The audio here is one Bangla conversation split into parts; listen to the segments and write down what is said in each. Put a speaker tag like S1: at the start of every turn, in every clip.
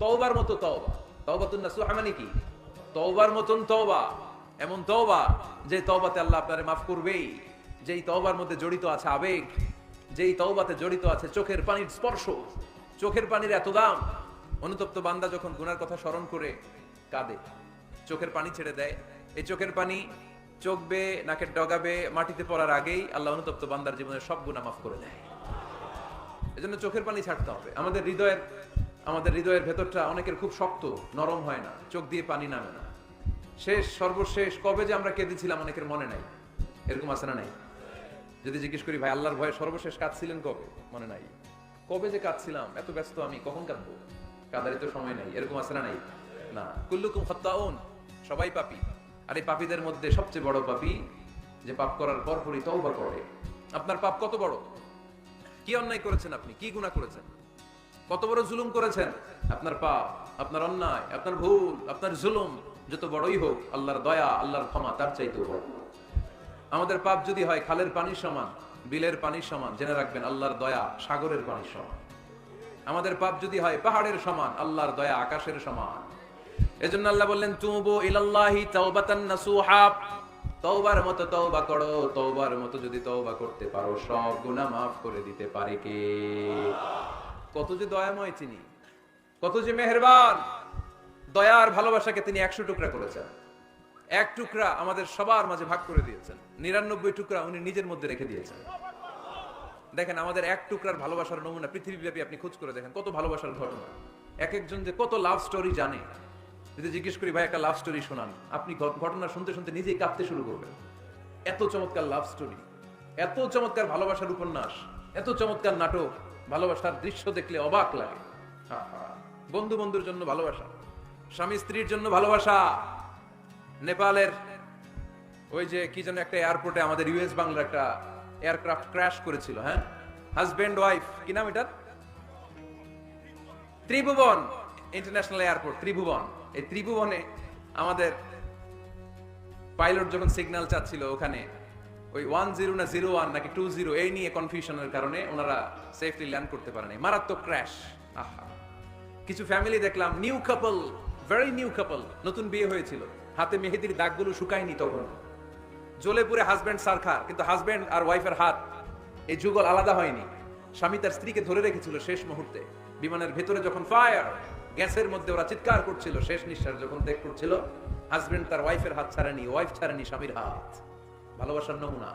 S1: তওবার মতো তওবা। তওবাতুন নাসুহা মানে কি? তওবার মতন তওবা। এমন তওবা যে তওবাতে আল্লাহ আপনারে মাফ করবেই। যেই তওবার মধ্যে জড়িত আছে আবেগ, যেই তওবাতে জড়িত আছে চোখের পানির স্পর্শ। চোখের পানির এত দাম। অনুতপ্ত বান্দা যখন গুনার কথা স্মরণ করে কাঁদে। চোখের পানি ছেড়ে দেয়। এই চোখের পানি চোখ বে নাকের ডগাবে, মাটিতে পড়ার আগেই আল্লাহ অনুতপ্ত বান্দার জীবনের সব গুণা মাফ করে দেয়। এজন্য চোখের পানি ছাড়তে হবে। আমাদের হৃদয়ের আমাদের হৃদয়ের ভেতরটা অনেকের খুব শক্ত, নরম হয় না, চোখ দিয়ে পানি নামে না। শেষ, সর্বশেষ, কবে যে আমরা কেঁদেছিলাম অনেকের মনে নাই। এরকম আছে না নাই? যদি জিজ্ঞেস করি, ভাই, আল্লাহর ভয়ে সর্বশেষ কাঁদছিলেন কবে? মনে নাই। কবে যে কাঁদছিলাম? এত ব্যস্ত আমি, কখন কাঁদবো? কাদারি তো সময় নাই। এরকম আছে না নাই? না। কুল্লুকুম খত্তাউন সবাই পাপি। আর এই পাপীদের মধ্যে সবচেয়ে বড় পাপি, যে পাপ করার পর পরই তওবা করে। আপনার পাপ কত বড়? কি অন্যায় করেছেন আপনি? কি গুনাহ করেছেন? কত বড় জুলুম করেছেন? আপনার পাপ, আপনার অন্যায়, আপনার ভুল, আপনার জুলুম, যত বড়ই হোক, আল্লাহর দয়া, আল্লাহর ক্ষমা তার চাইতেও বড়। আমাদের পাপ যদি হয়, খালের পানির সমান, বিলের পানির সমান, জেনে রাখবেন, আল্লাহর দয়া সাগরের পানির সমান। আমাদের পাপ যদি হয়, পাহাড়ের সমান, আল্লাহর দয়া আকাশের সমান। এজন্য আল্লাহ বললেন, তুবু ইলাল্লাহি তাওবাতান নাসুহা। তওবার মতো তওবা করো, তওবার মতো যদি তওবা করতে পারো, সব গুনাহ মাফ করে দিতে পারে কে? কত যে দয়াময় তিনি, কত যে মেহেরবান। দয়ার ভালোবাসাকে তিনি একশো টুকরা করেছেন। এক টুকরা আমাদের সবার মাঝে ভাগ করে দিয়েছেন। নিরানব্বই টুকরা উনি নিজের মধ্যে রেখে দিয়েছেন। দেখেন, আমাদের এক টুকরার ভালোবাসার নমুনা পৃথিবীব্যাপী আপনি খোঁজ করে দেখেন, কত ভালোবাসার ঘটনা। এক একজন যে কত লাভ স্টোরি জানে। যদি জিজ্ঞেস করি, ভাই, একটা লাভ স্টোরি শোনান। আপনি ঘটনা শুনতে শুনতে নিজেই কাঁপতে শুরু করবেন। এত চমৎকার লাভ স্টোরি এত চমৎকার ভালোবাসার উপন্যাস, এত চমৎকার নাটক। ভালোবাসার দৃশ্য দেখলে অবাক লাগে। বন্ধু বন্ধুর জন্য ভালোবাসা স্বামী স্ত্রীর জন্য ভালোবাসা। নেপালের ওই যে কি যেন একটা এয়ারপোর্টে আমাদের ইউএস বাংলার একটা এয়ারক্রাফট ক্র্যাশ করেছিল হ্যাঁ? হাজবেন্ড ওয়াইফ কি নাম এটার? Tribhuvan international airport Tribhuvan. এই ত্রিভুবনে আমাদের পাইলট যখন সিগন্যাল চাচ্ছিল ওখানে ওই ওয়ান জিরো না জিরো ওয়ান নাকি টু জিরো এই নিয়ে কনফিউশনের কারণে ওনারা সেফলি ল্যান্ড করতে পারেনি। মারাত্মক ক্র্যাশ আহা। কিছু ফ্যামিলি দেখলাম new couple very new couple নতুন বিয়ে হয়েছিল। হাতে মেহেদির দাগগুলো শুকায়নি তখন। জ্বলে পুরে হাজব্যান্ড সারখার, কিন্তু হাজব্যান্ড আর ওয়াইফের হাত, এই যুগল আলাদা হয়নি। স্বামী তার স্ত্রীকে ধরে রেখেছিল শেষ মুহূর্তে। বিমানের ভেতরে যখন ফায়ার গ্যাসের মধ্যে ওরা চিৎকার করছিল, শেষ নিঃশ্বাস যখন ত্যাগ করছিল হাজব্যান্ড তার ওয়াইফের হাত ছাড়েনি ওয়াইফ ছাড়েনি স্বামীর হাত। ভালোবাসার নমুনা।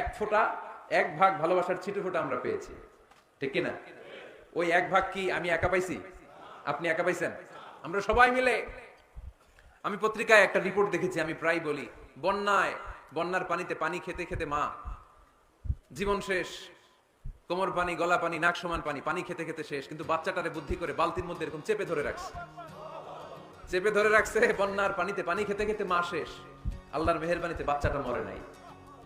S1: এক ফোঁটা, এক ভাগ ভালোবাসার ছিটে ফোঁটা আমরা পেয়েছি। ঠিক কিনা? ওই এক ভাগ কি আমি একা পাইছি? আপনি একা পাইছেন? আমরা সবাই মিলে। আমি পত্রিকায় একটা রিপোর্ট দেখেছি, আমি প্রায় বলি, বন্যায়, বন্যার পানিতে পানি খেতে খেতে মা, জীবন শেষ, কোমর পানি, গলা পানি, নাক সমান পানি পানি খেতে খেতে শেষ, কিন্তু বাচ্চাটারে বুদ্ধি করে বালতির মধ্যে এরকম চেপে ধরে রাখছে। চেপে ধরে রাখছে, বন্যার পানিতে পানি খেতে খেতে মা শেষ। আল্লাহর মেহেরবানিতে বাচ্চাটা মরে নাই।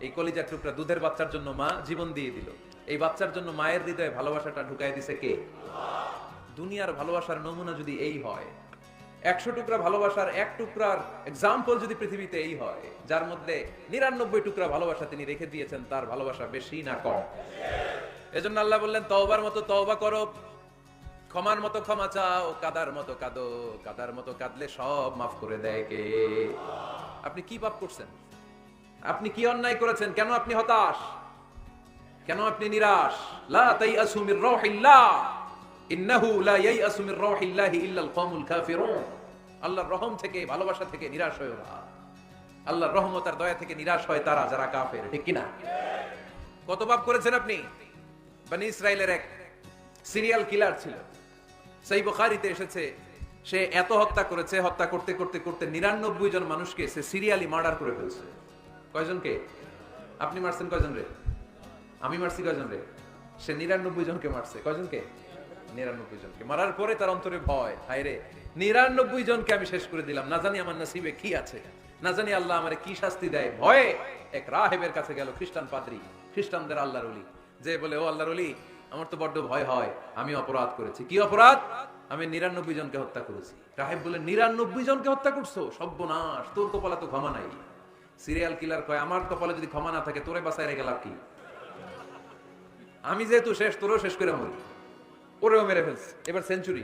S1: এই কলিজার টুকরা দুধের বাচ্চার জন্য মা জীবন দিয়ে দিল। এই বাচ্চার জন্য মায়ের হৃদয়ে ভালোবাসাটা ঢুকাই দিছে কে? দুনিয়ার ভালোবাসার নমুনা যদি এই হয়, একশো টুকরা ভালোবাসার এক টুকরার এক্সাম্পল যদি পৃথিবীতে এই হয়, যার মধ্যে নিরানব্বই টুকরা ভালোবাসা তিনি রেখে দিয়েছেন, তার ভালোবাসা বেশি না কম। এজন্য আল্লাহ বললেন, তওবার মতো তওবা করো। ক্ষমার মতো ক্ষমা চাও, কাদার মতো কাঁদো, কাদার মতো কাঁদলে সব মাফ করে দেয় কে? আপনি কি পাপ করছেন? আপনি কি অন্যায় করেছেন? কেন আপনি হতাশ? কেন আপনি নিরাশ? লা তাইয়াসু মির রাহিল্লাহ। ইন্নাহু লা ইয়াইয়াসু মির রাহিল্লাহি ইল্লাল কওমুল কাফিরুন। আল্লাহর রহম থেকে, ভালোবাসা থেকে নিরাশ হয়ো না। আল্লাহর রহমত আর দয়া থেকে নিরাশ হয় তারা, যারা কাফের, ঠিক কি না কত পাপ করেছেন আপনি? বনি ইসরায়েলের এক সিরিয়াল কিলার ছিল। সেই বুখারীতে এসেছে সে এত হত্যা করেছে, হত্যা করতে করতে করতে নিরানব্বই জন মানুষকে সে সিরিয়ালি মার্ডার করে ফেলছে। কয়জনকে? আপনি মারছেন কয়জন রে? আমি মারছি কয়জন রে? সে নিরানব্বই জনকে মারছে। কয়জনকে? নিরানব্বই জনকে। মারার পরে তার অন্তরে ভয়। হায় রে, নিরানব্বই জনকে আমি শেষ করে দিলাম। না জানি আমার নসিবে কি আছে। না জানি আল্লাহ আমার কি শাস্তি দেয়। ভয়ে এক রাহেবের কাছে গেল খ্রিস্টান পাদ্রী, খ্রিস্টানদের আল্লাহর অলি যে বলে, ও আল্লাহর অলি আমার তো বড্ড ভয় হয়। আমি অপরাধ করেছি। কি অপরাধ? আমি নিরানব্বই জনকে হত্যা করেছি। রাহেব বলে নিরানব্বই জনকে হত্যা করছ? সর্বনাশ, তোর কপালে তো ক্ষমা নাই। সিরিয়াল কিলার কয়, আমার কপালে যদি ক্ষমা না থাকে, তোরে বাসায় রেখে লাভ কি? আমি যেহেতু শেষ, তোরও শেষ করে মরি। ওরেও মেরে ফেলছে। এবার সেঞ্চুরি।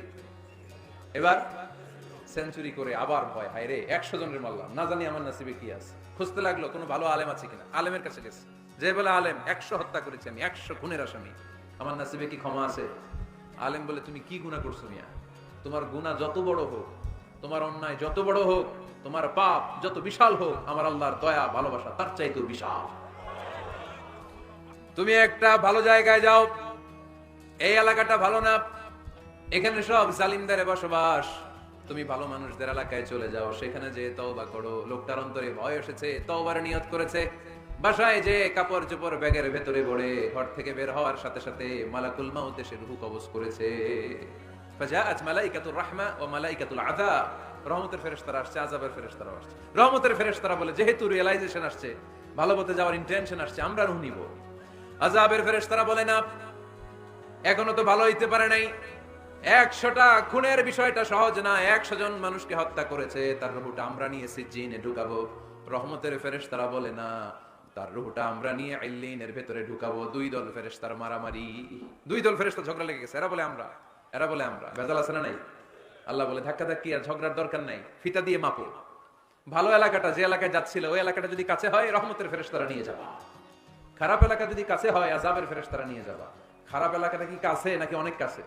S1: এবার সেঞ্চুরি করে আবার ভয়, হায় রে, একশো জনের মারলাম। না জানি আমার নাসিবে কি আছে। খুঁজতে লাগল, কোনো ভালো আলেম আছে কিনা? আলেমের কাছে গেছে। যে বলে আলেম, একশো হত্যা করেছি আমি, একশো খুনের আসামি। আমার নাসিবে কি ক্ষমা আছে? আলেম বলে, তুমি কি গুণা করছ মিয়া? তোমার গুণা যত বড় হোক, তোমার অন্যায় যত বড় হোক, তোমার পাপ যত বিশাল হোক, আমার আল্লাহর দয়া, ভালোবাসা তার চাইতেও বিশাল। তুমি একটা ভালো জায়গায় যাও। এই এলাকাটা ভালো না। এখানে সব জালিমদারে বসবাস। তুমি ভালো মানুষদের এলাকায় চলে যাও। সেখানে যে তওবা করো। লোকটার অন্তরে ভয় এসেছে, তওবার নিয়ত করেছে। বাসায় যে কাপড় চোপড় ব্যাগের ভেতরে ভরে ঘর থেকে বের হওয়ার সাথে সাথে মালাকুল মাউত রুহু কবজ করেছে। ফাজাআত মালাইকাতুল রহমতের আসছে আসছে। রহমতের বলে, যেহেতু রিয়েলাইজেশন আসছে, ভালো যাওয়ার ইন্টেনশন আসছে, আমরা রুহ নিব। বলে, না, এখনও তো ভালো হইতে পারে নাই। একশোটা খুনের বিষয়টা সহজ না, একশো জন মানুষকে হত্যা করেছে, তার রুহুটা আমরা নিয়ে সিজিনে ঢুকাবো। রহমতের ফেরেশ তারা বলে, না তার রুহুটা আমরা নিয়ে আইলিনের ভেতরে ঢুকাবো। দুই দল ফেরেশ তার মারামারি। দুই দল ফেরেশ ঝগড়া লেগে গেছে। এরা বলে আমরা। এরা বলে আমরা। ভেজাল আছে না নাই? আল্লাহ বলে ধাক্কা ধাক্কি আর ঝগড়ার দরকার নাই। ফিতা দিয়ে মাপো। ভালো এলাকাটা যে এলাকায় যাচ্ছিল, ওই এলাকাটা যদি কাছে হয়, রহমতের ফেরেশ তারা নিয়ে যাবা। খারাপ এলাকা যদি কাছে হয় আজাবের ফেরেশ তারা নিয়ে যাবা। খারাপ এলাকাটা কি কাছে নাকি অনেক কাছে?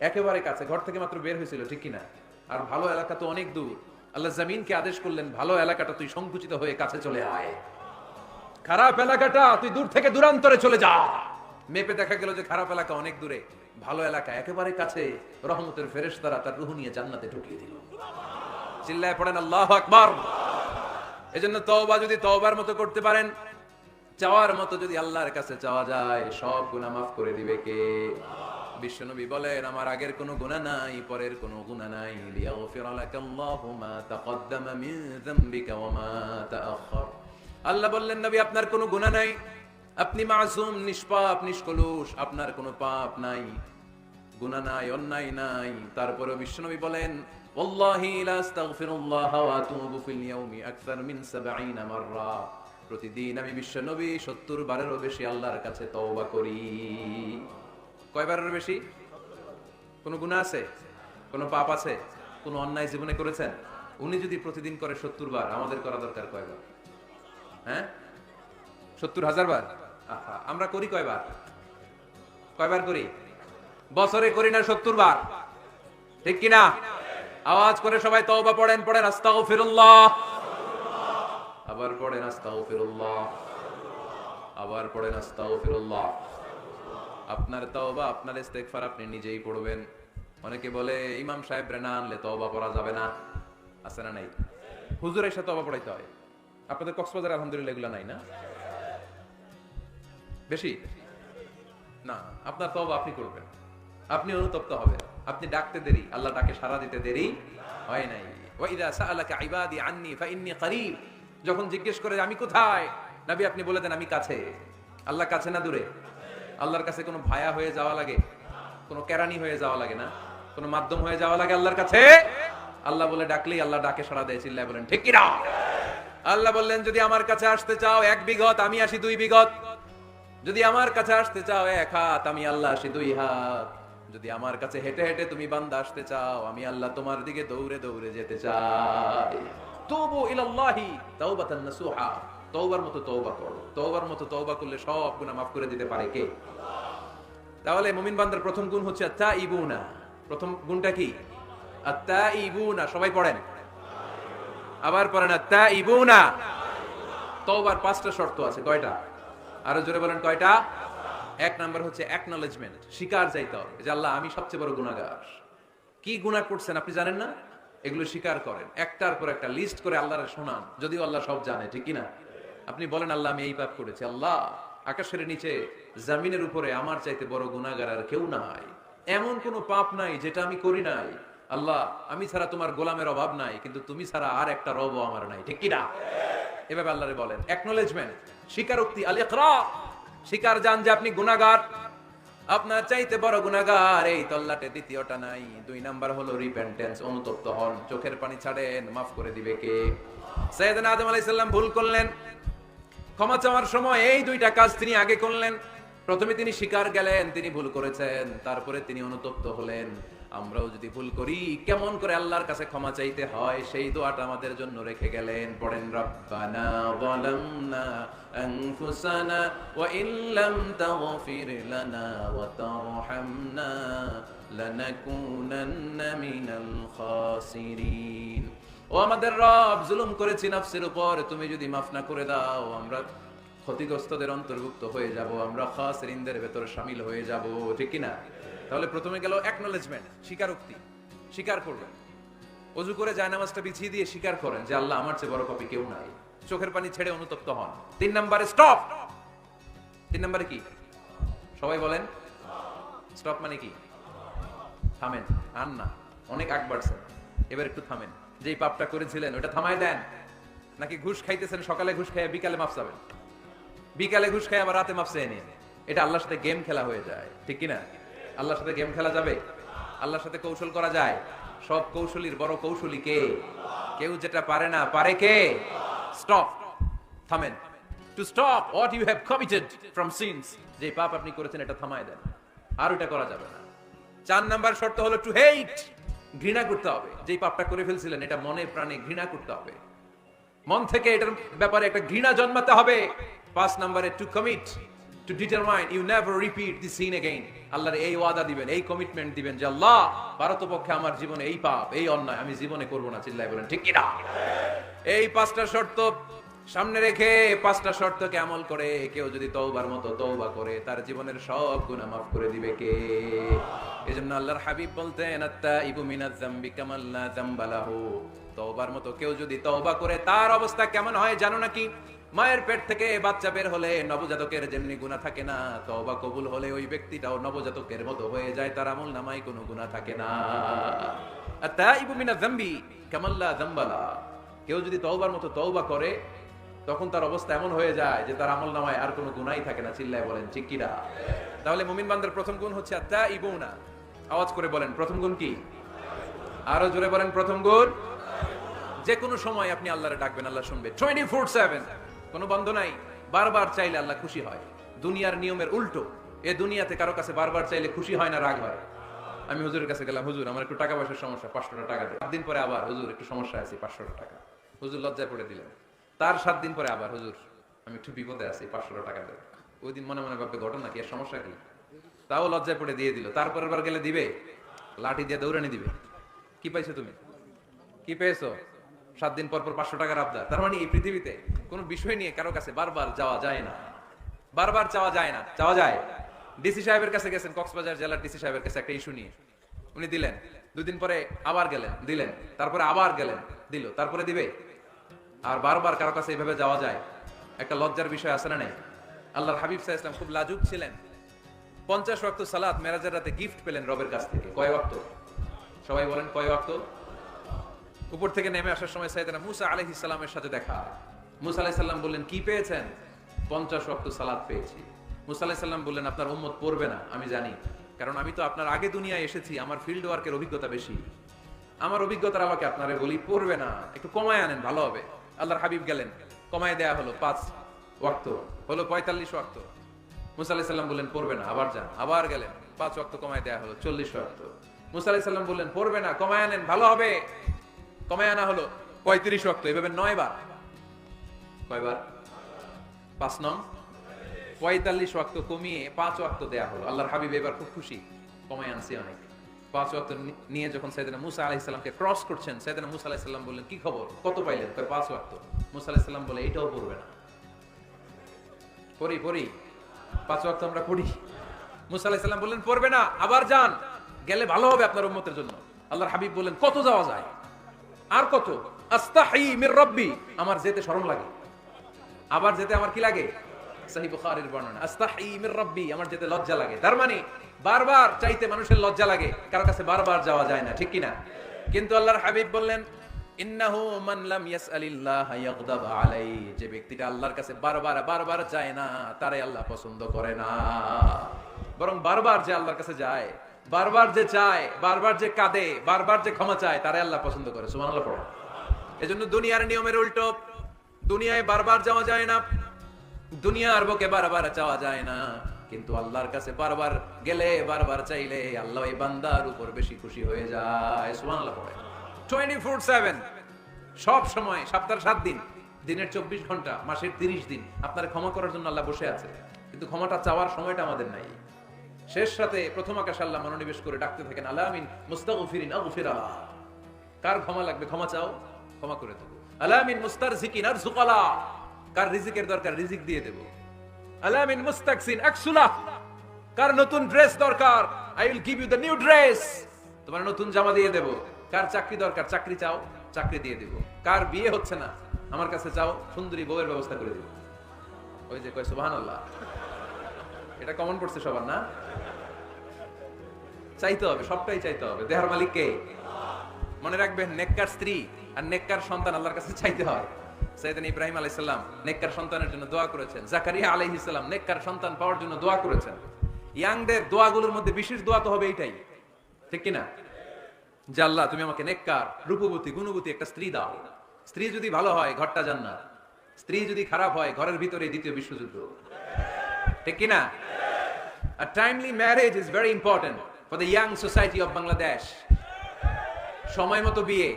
S1: একেবারে কাছে। ঘর থেকে মাত্র বের হয়েছিল, ঠিক কিনা? আর ভালো এলাকা তো অনেক দূর। আল্লাহ জামিনকে আদেশ করলেন, ভালো এলাকাটা তুই সংকুচিত হয়ে কাছে চলে আয়। খারাপ এলাকাটা তুই দূর থেকে দূরান্তরে চলে যা। মেপে দেখা গেল যে খারাপ এলাকা অনেক দূরে। ভালো এলাকা, একেবারে কাছে। রহমতের ফেরেশতারা তার রুহ নিয়ে জান্নাতে ঢুকিয়ে দিল। চিল্লায় পড়েন, আল্লাহ আকবার! এজন্য তওবা যদি তওবার মতো করতে পারেন, চাওয়ার মতো যদি আল্লাহর কাছে চাওয়া যায়, সব গুনাহ মাফ করে দিবে কে? বিশ্বনবী বলেন, আমার আগের কোনো গুনাহ নাই, পরের কোনো গুনাহ নাই। লিয়াগফির লাকাল্লাহু মা তাকদ্দামা মিন যামবিকা ওয়া মা তাআখার আল্লাহ বললেন, নবী, আপনার কোনো গুনাহ নাই। আপনি মাসুম, নিষ্পাপ, নিষ্কলুষ, আপনার কোনো পাপ নাই। গুনাহ নাই, অন্যায় নাই। তারপরে বিশ্বনবী বলেন, ওয়াল্লাহি লা আস্তাগফিরুল্লাহ ওয়া আতুবু ফিল ইয়াউমি আকসার 70 মাররা। প্রতিদিন আমি বিশ্বনবী 70 বারেরও বেশি আল্লাহর কাছে তওবা করি। কয়বারের বেশি? কোনো গুনাহ আছে? কোনো পাপ আছে? কোনো অন্যায় জীবনে করেছেন? উনি যদি প্রতিদিন করে 70 বার, আমাদের করা দরকার কয়বার হ্যাঁ? সত্তর হাজার বার? আহা, আমরা করি কয়বার? কয়বার করি? বছরে করি না সত্তর বার। ঠিক কিনা? আওয়াজ করে সবাই তওবা পড়েন পড়েন আস্তাগফিরুল্লাহ। আবার পড়েন আস্তাগফিরুল্লাহ। আবার পড়েন আস্তাগফিরুল্লাহ। আপনার তওবা আপনার ইস্তেগফার আপনি নিজেই পড়বেন। অনেকে বলে ইমাম সাহেব না আনলে তওবা পড়া যাবে না। আছে না নাই? হুজুর এসে তওবা পড়াইতে হয়। আপনাদের কক্সবাজার আলহামদুলিল্লাহ এগুলো নাই না? বেশি? না, আপনার তওবা আপনি করবেন। আপনি অনুতপ্ত হবেন। আপনি ডাকতে দেরি। আল্লাহ ডাকে সারা দিতে দেরি হয় নাই। আন্নি যখন জিজ্ঞেস করে আমি কোথায়? নবী আপনি বলে দেন, আমি কাছে। আল্লাহ কাছে না দূরে? আল্লাহর কাছে কোনো ভায়া হয়ে যাওয়া লাগে? কোনো কেরানি হয়ে যাওয়া লাগে না? কোনো মাধ্যম হয়ে যাওয়া লাগে আল্লাহর কাছে? আল্লাহ বলে ডাকলেই আল্লাহ ডাকে সারা দেয়, চিল্লায় বলেন, ঠিক কিনা আল্লাহ বললেন, যদি আমার কাছে আসতে চাও এক বিঘত, আমি আসি দুই বিঘত। যদি আমার কাছে আসতে চাও এক হাত, আমি আল্লাহ আসি দুই হাত। যদি আমার কাছে হেঁটে হেঁটে তুমি বান্দা আসতে চাও, আমি আল্লাহ তোমার দিকে দৌড়ে দৌড়ে যেতে চাই। তবু ইলাল্লাহি তাওবাতান নাসুহা। তওবার মতো তওবা করো। তওবার মতো তওবা করলে সব গুনাহ মাফ করে দিতে পারে কে? তাহলে মুমিন বান্দার প্রথম গুণ হচ্ছে আত্তা ইবুনা প্রথম গুণটা কি? আত্তা ইবুনা সবাই পড়েন। আবার পড়েন আত্তা ইবুনা তওবার পাঁচটা শর্ত আছে, কয়টা? আরও জোরে বলেন, কয়টা? এক নাম্বার হচ্ছে অ্যাকনলেজমেন্ট স্বীকার যাইতে হবে, যে আল্লাহ আমি সবচেয়ে বড় গুনাহগার। কি গুনাহ করছেন আপনি জানেন না? এগুলো স্বীকার করেন, একটার পর একটা লিস্ট করে আল্লাহরে শোনান, যদিও আল্লাহ সব জানে, ঠিক না? আপনি বলেন, আল্লাহ আমি এই পাপ করেছি, আল্লাহ, আকাশের নিচে, জামিনের উপরে আমার চাইতে বড় গুনাহগার আর কেউ নাই। এমন কোনো পাপ নাই যেটা আমি করি নাই। আল্লাহ, আমি ছাড়া তোমার গোলামের অভাব নাই, কিন্তু তুমি ছাড়া আর একটা রবও আমার নাই, ঠিক কি না? এভাবে আল্লাহরে বলেন। একনোলেজমেন্ট স্বীকারোক্তি আল স্বীকার জান যে আপনি গুনাহগার। আপনার চাইতে বড় গুনাহগার এই তল্লাটে দ্বিতীয়টা নাই। দুই নাম্বার হলো রিপেন্টেন্স অনুতপ্ত হন। চোখের পানি ছাড়েন, মাফ করে দিবে কে? সৈয়দনা আদম আলাইহিস সালাম ভুল করলেন। ক্ষমা চাওয়ার সময় এই দুইটা কাজ তিনি আগে করলেন। প্রথমে তিনি স্বীকার গেলেন, তিনি ভুল করেছেন, তারপরে তিনি অনুতপ্ত হলেন। আমরাও যদি ভুল করি, কেমন করে আল্লাহর কাছে ক্ষমা চাইতে হয়? সেই দোয়াটা আমাদের জন্য রেখে গেলেন। পড়েন, রব্বানা যালামনা আনফুসানা ওয়া ইল্লাম তাগফির লানা ওয়া তারহামনা লানাকুনান্না মিনাল খাসিরিন। ও আমাদের রব, জুলুম করেছি নাফসের উপর। তুমি যদি মাফ না করে দাও, আমরা ক্ষতিগ্রস্তদের অন্তর্ভুক্ত হয়ে যাব। আমরা খাসরিনদের ভেতরে শামিল হয়ে যাব। ঠিক কি না তাহলে প্রথমে গেল অ্যাকনোলেজমেন্ট স্বীকারোক্তি। স্বীকার করবেন। অজু করে জায়নামাজটা বিছিয়ে দিয়ে স্বীকার করেন যে আল্লাহ আমার চেয়ে বড় কপি কেউ নাই। চোখের পানি ছেড়ে অনুতপ্ত হন। তিন নম্বরে স্টপ তিন নম্বরে কি? সবাই বলেন স্টপ মানে কি? থামেন। আর না, অনেক আগ বাড়ছেন এবার একটু থামেন। যেই পাপটা করেছিলেন, ওটা থামায় দেন। নাকি ঘুষ খাইতেছেন, সকালে ঘুষ খাইয়া বিকালে মাপ চাবেন? বিকালে ঘুষ খাই আবার রাতে মাপ চেয়ে নিন। এটা আল্লাহর সাথে গেম খেলা হয়ে যায়। ঠিক কি না আল্লাহর সাথে গেম খেলা যাবে? আল্লাহর সাথে কৌশল করা যায়? সব কৌশলীর বড় কৌশলী কে? কেউ যেটা পারে না, পারে কে? স্টপ থামেন। To stop what you have committed from sins যে পাপ আপনি করেছেন এটা থামায় দেন। আর ওটা করা যাবে না। চার নাম্বার শর্ত হলো টু হেট ঘৃণা করতে হবে। যেই পাপটা করে ফেলছিলেন, এটা মনে প্রাণে ঘৃণা করতে হবে। মন থেকে এটার ব্যাপারে একটা ঘৃণা জন্মাতে হবে। পাঁচ নম্বরে to commit to determine you never repeat the sin again আল্লাহর এই ওয়াদা দিবেন, এই কমিটমেন্ট দিবেন যে, আল্লাহ ভারতপক্ষে আমার জীবনে এই পাপ, এই অন্যায় আমি জীবনে করব না। চিল্লাই বলেন, ঠিক কিনা এই পাঁচটা শর্ত সামনে রেখে পাঁচটা শর্তকে আমল করে, কেউ যদি তওবার মতো তওবা করে, তার জীবনের সব গুনাহ মাফ করে দিবে কে? এজন্য আল্লাহর হাবিব বলতেন আত্তা ইবু মিনাজ জামবি কামাল্লা জামবালাহু তওবার মতো কেউ যদি তওবা করে, তার অবস্থা কেমন হয় জানো নাকি? মায়ের পেট থেকে বাচ্চা বের হলে নবজাতকের যেমনি গুণা থাকে না, তওবা কবুল হলে ওই ব্যক্তিটাও নবজাতকের মতো হয়ে যায়, তার আমল নামায় কোনো গুণা থাকে না। কেউ যদি তওবার মতো তওবা করে, তখন তার অবস্থা এমন হয়ে যায় যে তার আমল নামায় আর কোনো গুনাই থাকে না, চিল্লায় বলেন, ঠিক কিনা তাহলে মুমিন বান্দার প্রথম গুণ হচ্ছে আত্মা ইবুনা আওয়াজ করে বলেন, প্রথম গুণ কি? আরও জোরে বলেন, প্রথম গুণ? যে কোনো সময় আপনি আল্লাহরে ডাকবেন, আল্লাহ শুনবে। টোয়েন্টি ফোর সেভেন কোনো বন্ধ নাই। বারবার চাইলে আল্লাহ খুশি হয়। দুনিয়ার নিয়মের উল্টো। এ দুনিয়াতে কারও কাছে বারবার চাইলে খুশি হয় না, রাগ হয়। আমি হুজুরের কাছে গেলাম, হুজুর, আমার একটু টাকা পয়সার সমস্যা পাঁচশোটা টাকা দেয় সাত দিন পরে আবার, হুজুর, একটু সমস্যা আছে পাঁচশোটা টাকা। হুজুর লজ্জায় পড়ে দিলেন। তার সাত দিন পরে আবার, হুজুর, আমি একটু বিপদে আছি, পাঁচশো টাকা দেবে ওই দিন মনে মনে ভাববে, ঘটনা কি আর সমস্যা কি? তাও লজ্জায় পড়ে দিয়ে দিল। তারপরের বার গেলে দিবে? লাঠি দিয়ে দৌড়ানি দিবে? কি পাইছো তুমি? কি পেয়েছ? সাত দিন পর পর পাঁচশো টাকার আবদার। তার মানে এই পৃথিবীতে কোনো বিষয় নিয়ে কারও কাছে বারবার যাওয়া যায় না। বারবার চাওয়া যায় না। চাওয়া যায়। ডিসি সাহেবের কাছে গেছেন, কক্সবাজার জেলার ডিসি সাহেবের কাছে একটা ইস্যু নিয়ে। উনি দিলেন। দুদিন পরে আবার গেলেন, দিলেন। তারপরে আবার গেলেন, দিল। তারপরে দিবে। আর বারবার কারও কাছে এইভাবে যাওয়া যায়। একটা লজ্জার বিষয় আছে না নাই? আল্লাহর হাবিব সাহা ইসলাম খুব লাজুক ছিলেন। পঞ্চাশ ওয়াক্ত সালাত মেরাজের রাতে গিফট পেলেন রবের কাছ থেকে। কয় ওয়াক্ত? সবাই বলেন কয় ওয়াক্ত? উপর থেকে নেমে আসার সময় সাইদানা মুসা আলাইহিস সালামের সাথে দেখা মুসা আলাইহিস সালাম বললেন, কি পেয়েছেন? পঞ্চাশ ওয়াক্ত সালাত পেয়েছি। মুসা আলাইহিস সালাম বললেন, আপনার উম্মত পড়বে না, আমি জানি। কারণ আমি তো আপনার আগে দুনিয়ায় এসেছি, আমার ফিল্ড ওয়ার্কের অভিজ্ঞতা বেশি। আমার অভিজ্ঞতার আমাকে আপনারে বলি, পড়বে না, একটু কমায় আনেন, ভালো হবে। আল্লাহর হাবিব গেলেন, কমায় দেয়া হলো পাঁচ ওয়াক্ত, হলো পঁয়তাল্লিশ ওয়াক্ত। মুসা আলাইহিস সাল্লাম বললেন, পড়বে না, আবার যান। আবার গেলেন, পাঁচ ওয়াক্ত কমায় দেয়া হলো চল্লিশ ওয়াক্ত। মুসা আলাইহিস সাল্লাম বললেন, পড়বে না, কমায় আনেন, ভালো হবে। কমায় আনা হলো। পঁয়ত্রিশ ওয়াক্ত এভাবে নয় বার। কয়বার পাঁচ নং। পঁয়তাল্লিশ ওয়াক্ত কমিয়ে পাঁচ ওয়াক্ত দেয়া হলো। আল্লাহর হাবিব এবার খুব খুশি। কমায় আনছি অনেক। পাঁচ ওয়াক্ত নিয়ে যখন সাইদানা মুসা আলাইহিসসালামকে ক্রস করছেন সাইদানা মুসা আলাইহিসসালাম বললেন, কি খবর? কত পাইলেন? কয় পাঁচ ওয়াক্ত মুসা আলাইহিসসালাম বলে, এটাও পড়বে না। পড়ি পড়ি। পাঁচ ওয়াক্ত আমরা পড়ি। মুসা আলাইহিসসালাম বললেন, পড়বে না, আবার যান। গেলে ভালো হবে আপনার উম্মতের জন্য। আল্লাহর হাবিব বললেন, কত যাওয়া যায়? আর কত? আমার যেতে শরম লাগে। আবার যেতে আমার কি লাগে? আমার যেতে লজ্জা লাগে। তার মানে বারবার চাইতে মানুষের লজ্জা লাগে, কারও কাছে বারবার যাওয়া যায় না, ঠিক কিন্তু আল্লাহর হাবিব বললেন আলাই। যে ব্যক্তিটা আল্লাহর কাছে বারবার বারবার যায় না, তারে আল্লাহ পছন্দ করে না। বরং বারবার যে আল্লাহর কাছে যায় বারবার যে চায়, বারবার যে কাঁদে, বারবার যে ক্ষমা চায় তারে আল্লাহ পছন্দ করে। সুবহানাল্লাহ পড়ো। এজন্য দুনিয়ার নিয়মের উল্টো। দুনিয়ায় বারবার যাওয়া যায় না। দুনিয়ার বুকে বারবার চাওয়া যায় না। কিন্তু আল্লাহর কাছে বারবার গেলে, বারবার চাইলে আল্লাহ এই বান্দার উপর বেশি খুশি হয়ে যায়। সুবহানাল্লাহ পড়ে। টোয়েন্টি ফোর সেভেন সব সময়, সপ্তাহের সাত দিন, দিনের চব্বিশ ঘণ্টা, মাসের তিরিশ দিন, আপনার ক্ষমা করার জন্য আল্লাহ বসে আছে। কিন্তু ক্ষমাটা চাওয়ার সময়টা আমাদের নাই। শেষ সাথে প্রথম আকাশ আল্লাহ মনোনিবেশ করে ডাকতে থাকেন, আল্লাহ আমিন, মুস্তাগফিরিন আল্লাহ কার ক্ষমা লাগবে? ক্ষমা চাও? ক্ষমা করে দেবো। আল্লাহ আমিন মুস্তার জিকিন আর জুকালা কার রিজিকের দরকার? রিজিক দিয়ে দেবো। আল্লাহ আমিন মুস্তাকসিন আকসুলা। কার নতুন ড্রেস দরকার? I will give you the new dress. তোমার নতুন জামা দিয়ে দেবো। কার চাকরি দরকার? চাকরি চাও? চাকরি দিয়ে দিব। কার বিয়ে হচ্ছে না? আমার কাছে চাও? সুন্দরী বউয়ের ব্যবস্থা করে দিব। ওই যে কয়, সুবহানাল্লাহ। এটা কমন পড়ছে সবার, না? চাইতে হবে, সবটাই চাইতে হবে। দেহার মালিক কে? মনে রাখবেন, নেককার স্ত্রী আর নেককার সন্তান আল্লাহর কাছে চাইতে হয়। ইব্রাহিম নেককার সন্তানের জন্য দোয়া করেছেন। জাকারিয়া নেককার সন্তান পাওয়ার জন্য দোয়া করেছেন। ইয়াংদের দোয়াগুলোর মধ্যে বিশেষ দোয়া তো হবে এইটাই। ঠিক কি না যে আল্লাহ, তুমি আমাকে নেককার, রূপবতী, গুণবতী একটা স্ত্রী দাও। স্ত্রী যদি ভালো হয়, ঘরটা জান্নাত। স্ত্রী যদি খারাপ হয়, ঘরের ভিতরে দ্বিতীয় বিশ্বযুদ্ধ। ঠিক কি না A timely marriage is very important for the young society of Bangladesh. সময় মতো বিয়ে,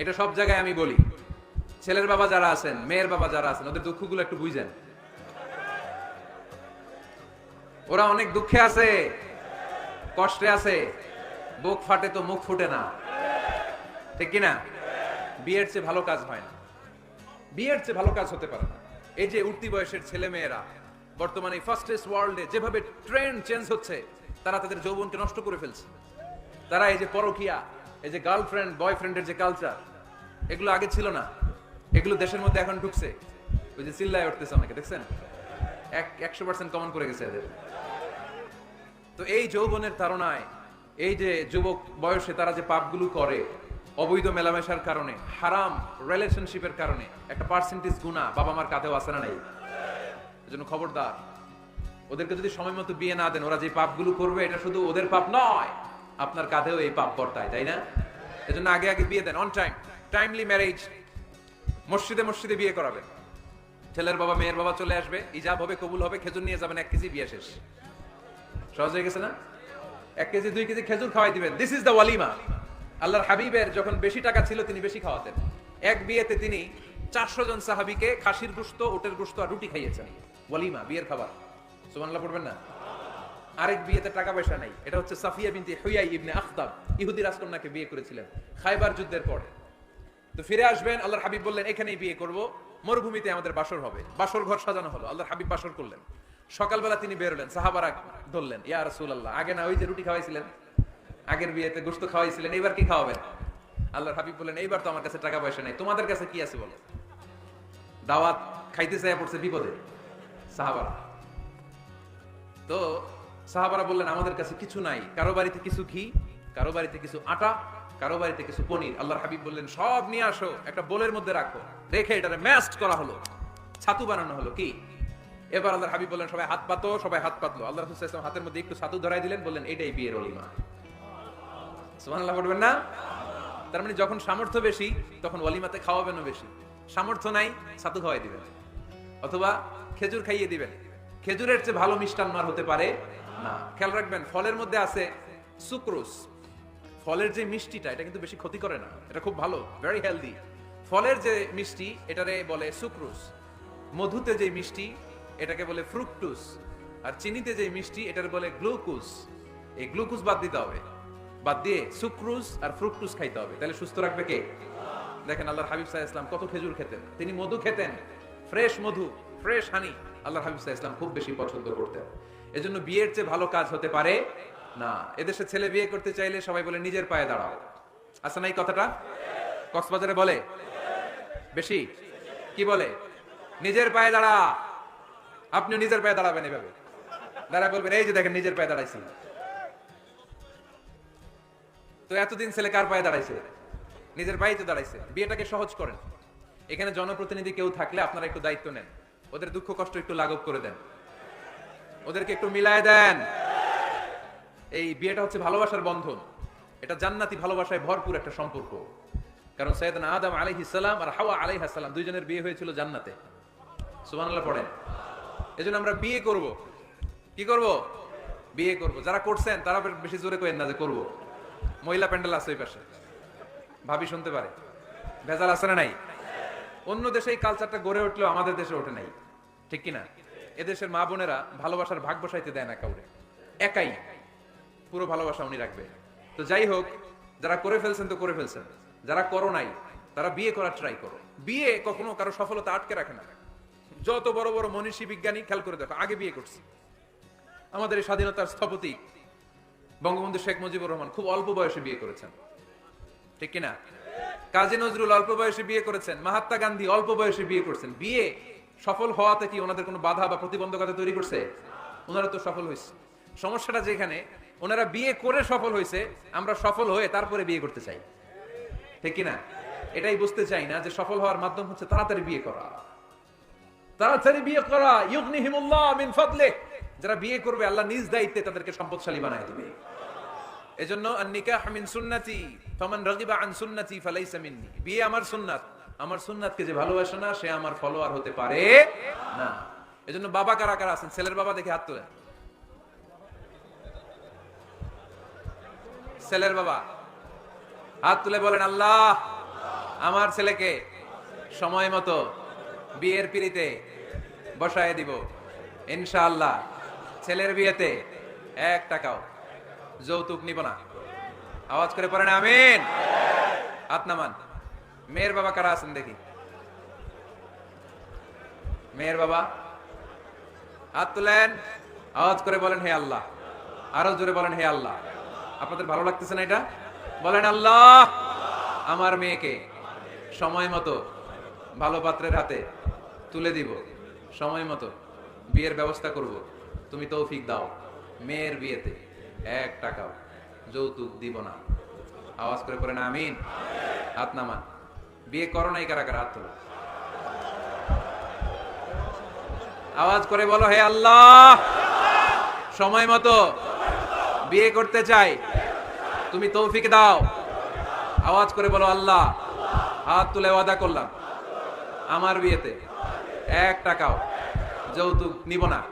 S1: এটা সব জায়গায় আমি বলি। ছেলের বাবা যারা আছেন, মেয়ের বাবা যারা আছেন, ওদের দুঃখগুলো একটু বুঝেন। ওরা অনেক দুঃখে আছে, কষ্টে আছে, বুক ফাটে তো মুখ ফুটে না। ঠিক কিনা? বিয়ের চেয়ে ভালো কাজ হয় না। বিয়ের চেয়ে ভালো কাজ হতে পারে না। এই যে উঠতি বয়সের ছেলে মেয়েরা বর্তমানে ফার্স্টেস্ট ওয়ার্ল্ডে যেভাবে ট্রেন্ড চেঞ্জ হচ্ছে, তারা তাদের যৌবনকে নষ্ট করে ফেলছে। তারা এই যে পরকিয়া, এই যে গার্লফ্রেন্ড বয়ফ্রেন্ডের যে কালচার এগুলো আগে ছিল না। এগুলো দেশের মধ্যে এখন ঢুকছে। ওই যে চিল্লায় উঠতেছে অনেকে, দেখছেন? এক, একশো পার্সেন্ট কমন করে গেছে এদের। তো এই যৌবনের ধারণায় এই যে যুবক বয়সে তারা যে পাপগুলো করে, অবৈধ মেলামেশার কারণে, হারাম রিলেশনশিপের কারণে, একটা পার্সেন্টেজ গুণা বাবা মার কাঁধেও আসে না নাই? এজন্য খবরদার। ওদেরকে যদি সময় মতো বিয়ে না দেন, ওরা যে পাপগুলো করবে, এটা শুধু ওদের পাপ নয়, আপনার কাঁধেও এই পাপ বর্তায়, তাই না? এজন্য আগে আগে বিয়ে দেন অন টাইম টাইমলি ম্যারেজ মসজিদে মসজিদে বিয়ে করাবেন। ছেলের বাবা, মেয়ের বাবা চলে আসবে, ইজাব হবে, কবুল হবে, খেজুর নিয়ে যাবেন, এক কেজি বিয়ে শেষ। সহজ হয়ে গেছে না? এক কেজি, দুই কেজি খেজুর খাওয়াই দিবেন। দিস ইজ দ্য ওয়ালিমা আল্লাহর হাবিবের যখন বেশি টাকা ছিল, তিনি বেশি খাওয়াতেন। এক বিয়েতে তিনি চারশো জন সাহাবিকে খাসির গুস্ত উটের গুস্ত আর রুটি খাইয়েছেন। ওয়ালিমা, বিয়ের খাবার। সুবহানাল্লাহ, পড়বেন না? আরেক বিয়েতে টাকা পয়সা নাই। এটা হচ্ছে সাফিয়া বিনতি হুয়াই ইবনে আখতাব। ইহুদি রাজকন্যাকে বিয়ে করেছিলেন খাইবার যুদ্ধের পরে। তো ফিরে আসবেন, আল্লাহর হাবিব বললেন, এখানেই বিয়ে করব। মরুভূমিতে আমাদের বাসর হবে। বাসর ঘর সাজানো হলো। আল্লাহর হাবিব বাসর করলেন। সকালবেলা তিনি বেরোলেন সাহাবারা ধরলেন, ইয়া রাসূলুল্লাহ, আগে না ওই যে রুটি খাওয়াইছিলেন? আগের বিয়েতে গোশত খাওয়াইছিলেন, এবার কি খাওয়াবেন? আল্লাহর হাবিব বললেন, এইবার তো আমার কাছে টাকা পয়সা নেই। তোমাদের কাছে কি আছে বলো? দাওয়াত খাইতে চাই পড়ছে বিপদে। সাহাবারা। তো সাহাবারা বললেন, আমাদের কাছে কিছু নাই। কারও বাড়িতে কিছু ঘি, কারও বাড়িতে কিছু আটা, কারও বাড়িতে কিছু পনির। আল্লাহর হাবিব বললেন, সব নিয়ে আসো, একটা বোলের মধ্যে রাখো। রেখে এটারে ম্যাস্ট করা হলো। ছাতু বানানো হলো, কি? এবার আল্লাহর হাবিব বললেন, সবাই হাত পাতো, সবাই হাত পাতলো। আল্লাহ রসুল হাতের মধ্যে একটু ছাতু ধরাই দিলেন, বললেন, এটাই বিয়ের অলিমা। সুবহানাল্লাহ বলবেন না? তার মানে যখন সামর্থ্য বেশি, তখন অলিমাতে খাওয়াবেনও বেশি। সামর্থ্য নাই, ছাতু খাওয়াই দিবেন। অথবা খেজুর খাইয়ে দিবেন। খেজুরের চেয়ে ভালো মিষ্টান্ন আর হতে পারে না। খেয়াল রাখবেন, ফলের মধ্যে আছে সুক্রোস ফলের যে মিষ্টিটা, এটা কিন্তু বেশি ক্ষতি করে না। এটা খুব ভালো ভেরি হেলদি ফলের যে মিষ্টি, এটারে বলে সুক্রোজ। মধুতে যে মিষ্টি, এটাকে বলে ফ্রুকটুস। আর চিনিতে যে মিষ্টি, এটার বলে গ্লুকোজ। এই গ্লুকোজ বাদ দিতে হবে। বাদ দিয়ে সুক্রোজ আর ফ্রুকটুস খাইতে হবে। তাহলে সুস্থ রাখবে কে? দেখেন আল্লাহর হাবিব সাহা ইসলাম কত খেজুর খেতেন। তিনি মধু খেতেন, ফ্রেশ মধু। ফ্রেশ হানি আল্লাহর হাবিব ইসলাম খুব বেশি পছন্দ করতেন। এজন্য বিয়ের চেয়ে ভালো কাজ হতে পারে না। এদেশে ছেলে বিয়ে করতে চাইলে সবাই বলে, নিজের পায়ে দাঁড়াও। আছে না এই কথাটা? কক্সবাজারে বলে? বেশি? কি বলে? নিজের পায়ে দাঁড়া। আপনিও নিজের পায়ে দাঁড়াবেন এভাবে। দাঁড়া বলবেন, এই যে দেখেন, নিজের পায়ে দাঁড়াইছি। তো এতদিন ছেলে কার পায়ে দাঁড়াইছে? নিজের পায়ে তো দাঁড়াইছে। বিয়েটাকে সহজ করেন। এখানে জনপ্রতিনিধি কেউ থাকলে আপনারা একটু দায়িত্ব নেন। ওদের দুঃখ কষ্ট একটু লাঘব করে দেন। ওদেরকে একটু মিলায় দেন। এই বিয়েটা হচ্ছে ভালোবাসার বন্ধন। এটা জান্নাতি ভালোবাসায় ভরপুর একটা সম্পর্ক। কারণ সৈয়দনা আদম আলাইহিস সালাম আর হাওয়া আলাইহিস সালাম দুইজনের বিয়ে হয়েছিল জান্নাতে। সুবহানাল্লাহ পড়েন। এজন্য আমরা বিয়ে করব। কি করব? বিয়ে করব। যারা করছেন, তারা বেশি জোরে কইেন না যে করব। মহিলা প্যান্ডেল আছে ওই পাশে। ভাবি শুনতে পারে। ভেজাল আছে না নাই? অন্য দেশে এই কালচারটা গড়ে উঠলেও আমাদের দেশে ওঠে নাই। ঠিক কি না এদেশের মা বোনেরা ভালোবাসার ভাগ বসাইতে দেয় না কাউরে। একাই। পুরো ভালোবাসা উনি রাখবে। তো যাই হোক, যারা করে ফেলছেন তো করে ফেলছেন। যারা করো নাই, তারা বিয়ে করার ট্রাই করো। বিয়ে কখনো কারও সফলতা আটকে রাখে না। যত বড় বড় মনীষী, বিজ্ঞানী, খেয়াল করে দেখো, আগে বিয়ে করছি। আমাদের এই স্বাধীনতার স্থপতি বঙ্গবন্ধু শেখ মুজিবুর রহমান খুব অল্প বয়সে বিয়ে করেছেন। ঠিক কিনা? কাজী নজরুল অল্প বয়সে বিয়ে করেছেন, মহাত্মা গান্ধী অল্প বয়সে বিয়ে করছেন। বিয়ে সফল হওয়াতে কি ওনাদের কোনো বাধা বা প্রতিবন্ধকতা তৈরি করছে? ওনারা তো সফল হয়েছে। সমস্যাটা যেখানে ওনারা বিয়ে করে সফল হয়েছে, আমরা সফল হয়ে তারপরে বিয়ে করতে চাই। ঠিক কিনা? এটাই বুঝতে চাই না যে সফল হওয়ার মাধ্যম হচ্ছে তাড়াতাড়ি বিয়ে করা। তাড়াতাড়ি বিয়ে করা, ইউগনিহিমুল্লাহ মিন ফাদলিহ যারা বিয়ে করবে, আল্লাহ নিজ দায়িত্বে তাদেরকে সম্পদশালী বানায় দিবে। এজন্য নিকাহ মিন সুন্নতি, ফামান রাগিবা আন সুন্নতি ফালাইসা মিন্নি। বিয়ে আমার সুন্নাত। আমার সুন্নাতকে যে ভালোবাসে না, সে আমার ফলোয়ার হতে পারে না। এজন্য বাবা কারা কারা আছেন? ছেলের বাবা দেখে হাত তোলেন। ছেলের বাবা। হাত তুলে বলেন, আল্লাহ, আমার ছেলেকে সময় মতো বিয়ের পিড়িতে বসায় দিব। ইনশাআল্লাহ, ছেলের বিয়েতে এক টাকাও। যৌতুক নিব না। আওয়াজ করে পড়েন, আমিন। হাত নামান। মেয়ের বাবা কারা আছেন দেখি? মেয়ের বাবা? হাত তুলেন। আওয়াজ করে বলেন, হে আল্লাহ। আরও জোরে বলেন, হে আল্লাহ। আপনাদের ভালো লাগতেছে না এটা? বলেন, আল্লাহ! আমার মেয়েকে সময় মতো ভালো পাত্রের হাতে তুলে দিব। সময় মতো বিয়ের ব্যবস্থা করব। তুমি তৌফিক দাও মেয়ের বিয়েতে। এক টাকাও। যৌতুক দিব না। আওয়াজ করে পড়েন আমিন। হাত নামান। বিয়ে করো নাই কারা কারা? হাত তোলো। আওয়াজ করে বলো, হে আল্লাহ! সময় মতো বিয়ে করতে চাই। তুমি তৌফিক দাও। আওয়াজ করে বলো, আল্লাহ! হাত তুলে ওয়াদা করলাম। আমার বিয়েতে এক টাকাও যৌতুক নিব না।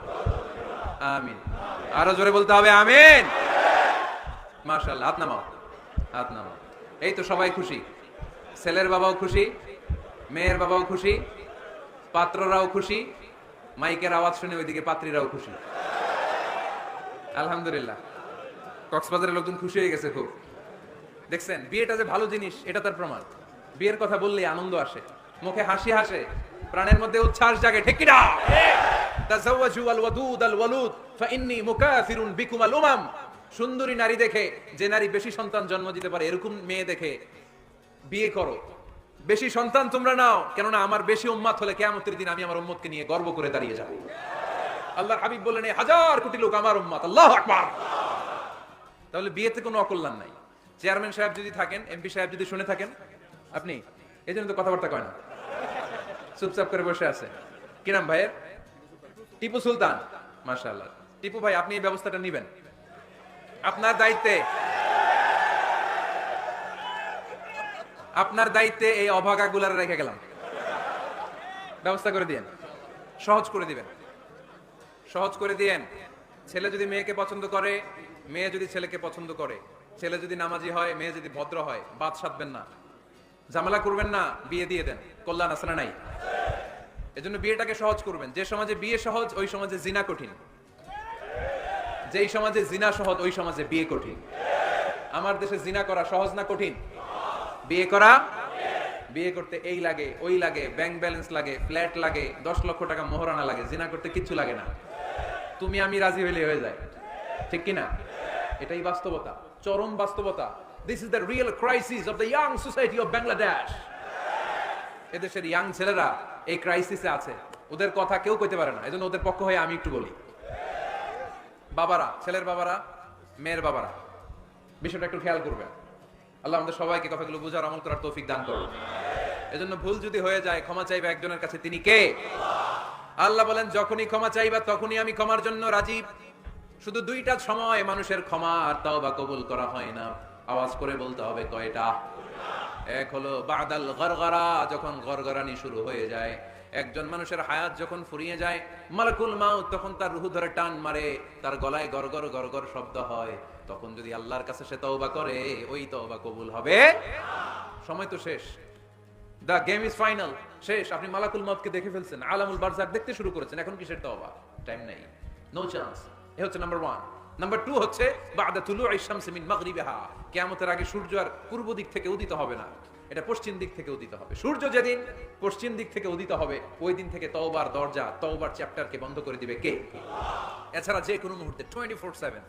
S1: আমিন। আরও জোরে বলতে হবে, আমিন। মার্শাল্লাহ হাত নামাও হাত নামাও। এই তো সবাই খুশি। ছেলের বাবাও খুশি, মেয়ের বাবাও খুশি, পাত্ররাও খুশি, মাইকের আওয়াজ শুনে ওইদিকে পাত্রীরাও খুশি। আলহামদুলিল্লাহ। কক্সবাজারের লোকজন খুশি হয়ে গেছে খুব। দেখছেন, বিয়েটা যে ভালো জিনিস, এটা তার প্রমাণ। বিয়ের কথা বললেই আনন্দ আসে, মুখে হাসি হাসে, প্রাণের মধ্যে উচ্ছ্বাস জাগে, ঠিক কিনা? তাজাওয়াজু আল ওয়াদুদ আল ওয়ালুদ বিকুম আল উমাম। সুন্দরী নারী দেখে, যে নারী বেশি সন্তান জন্ম দিতে পারে, এরকম মেয়ে দেখে বিয়ে করো। বেশি সন্তান তোমরা নাও, কেননা আমার বেশি উম্মাত হলে কেয়ামতের দিন আমি আমার উম্মতকে নিয়ে গর্ব করে দাঁড়িয়ে যাব। আল্লাহর হাবিব বললেন হাজার কোটি লোক আমার উম্মাত, আল্লাহু আকবার! তাহলে বিয়েতে কোনো অকল্যাণ নাই। চেয়ারম্যান সাহেব যদি থাকেন, এমপি সাহেব যদি শুনে থাকেন, আপনি, এই জন্য তো কথাবার্তা কয় না। চুপচাপ করে বসে আছে। কিরাম ভাইয়ের? টিপু সুলতান, মাশাআল্লাহ। টিপু ভাই, আপনি এই ব্যবস্থাটা নিবেন। আপনার দায়িত্বে আপনার দায়িত্বে এই অভাগা গুলার রেখে গেলাম। ব্যবস্থা করে দিয়েন। সহজ করে দিবেন। সহজ করে দিয়েন। ছেলে যদি মেয়েকে পছন্দ করে, মেয়ে যদি ছেলেকে পছন্দ করে, ছেলে যদি নামাজি হয়, মেয়ে যদি ভদ্র হয়, বাদ সাধবেন না। ঝামেলা করবেন না, বিয়ে দিয়ে দেন। কল্যাণ না নাই? এজন্য বিয়েটাকে সহজ করবেন। যে সমাজে বিয়ে সহজ, ওই সমাজে জিনা কঠিন। যেই সমাজে জিনা সহজ, ওই সমাজে বিয়ে কঠিন। আমার দেশে জিনা করা সহজ না কঠিন? বিয়ে করা বিয়ে করতে এই লাগে, ওই লাগে, ব্যাংক ব্যালেন্স লাগে, ফ্ল্যাট লাগে, দশ লক্ষ টাকা মোহরানা লাগে, জিনা করতে কিচ্ছু লাগে না। তুমি আমি রাজি হইলে হয়ে যায়। ঠিক কি না এটাই বাস্তবতা, চরম বাস্তবতা। This is the real crisis of the young society of Bangladesh এদেশের ইয়াং ছেলেরা এই ক্রাইসিসে আছে। ওদের কথা কেউ কইতে পারে না। এজন্য ওদের পক্ষ হয়ে আমি একটু বলি। বাবারা, ছেলের বাবারা, মেয়ের বাবারা, বিষয়টা একটু খেয়াল করবেন। আল্লাহ আমাদের সবাইকে কথাগুলো বুঝার, আমল করার তৌফিক দান করুন। এজন্য ভুল যদি হয়ে যায়, ক্ষমা চাইবে একজনের কাছে তিনি কে? আল্লাহ বলেন, যখনই ক্ষমা চাইবা তখনই আমি ক্ষমার জন্য রাজি। শুধু দুইটা সময় মানুষের ক্ষমা আর তাও বা কবুল করা হয় না। আওয়াজ করে বলতে হবে কয়টা? এক হলো বাদাল গরগরা, যখন গরগরানি শুরু হয়ে যায়। একজন মানুষের হায়াত যখন ফুরিয়ে যায়, মালাকুল মাউত তখন তার রুহু ধরে টান মারে, তার গলায় গরগর গরগর শব্দ হয়। তখন যদি আল্লাহর কাছে সে তওবা করে, ওই তওবা কবুল হবে। সময় তো শেষ। দ্য গেম ইজ ফাইনাল শেষ। আপনি মালাকুল মতকে দেখে ফেলছেন। আলামুল বারজাক দেখতে শুরু করেছেন। এখন কিসের তওবা? টাইম নাই। নো চান্স এ হচ্ছে নাম্বার ওয়ান নাম্বার টু হচ্ছে, বাদা তুলু আইসামসে মিন মাগরিবিহা। কিয়ামতের আগে সূর্য আর পূর্ব দিক থেকে উদিত হবে না। এটা পশ্চিম দিক থেকে উদিত হবে। সূর্য যেদিন পশ্চিম দিক থেকে উদিত হবে, ওই দিন থেকে তওবার দরজা, তওবার চ্যাপ্টারকে বন্ধ করে দিবে কে? এছাড়া যে কোনো মুহূর্তে টোয়েন্টি ফোর সেভেন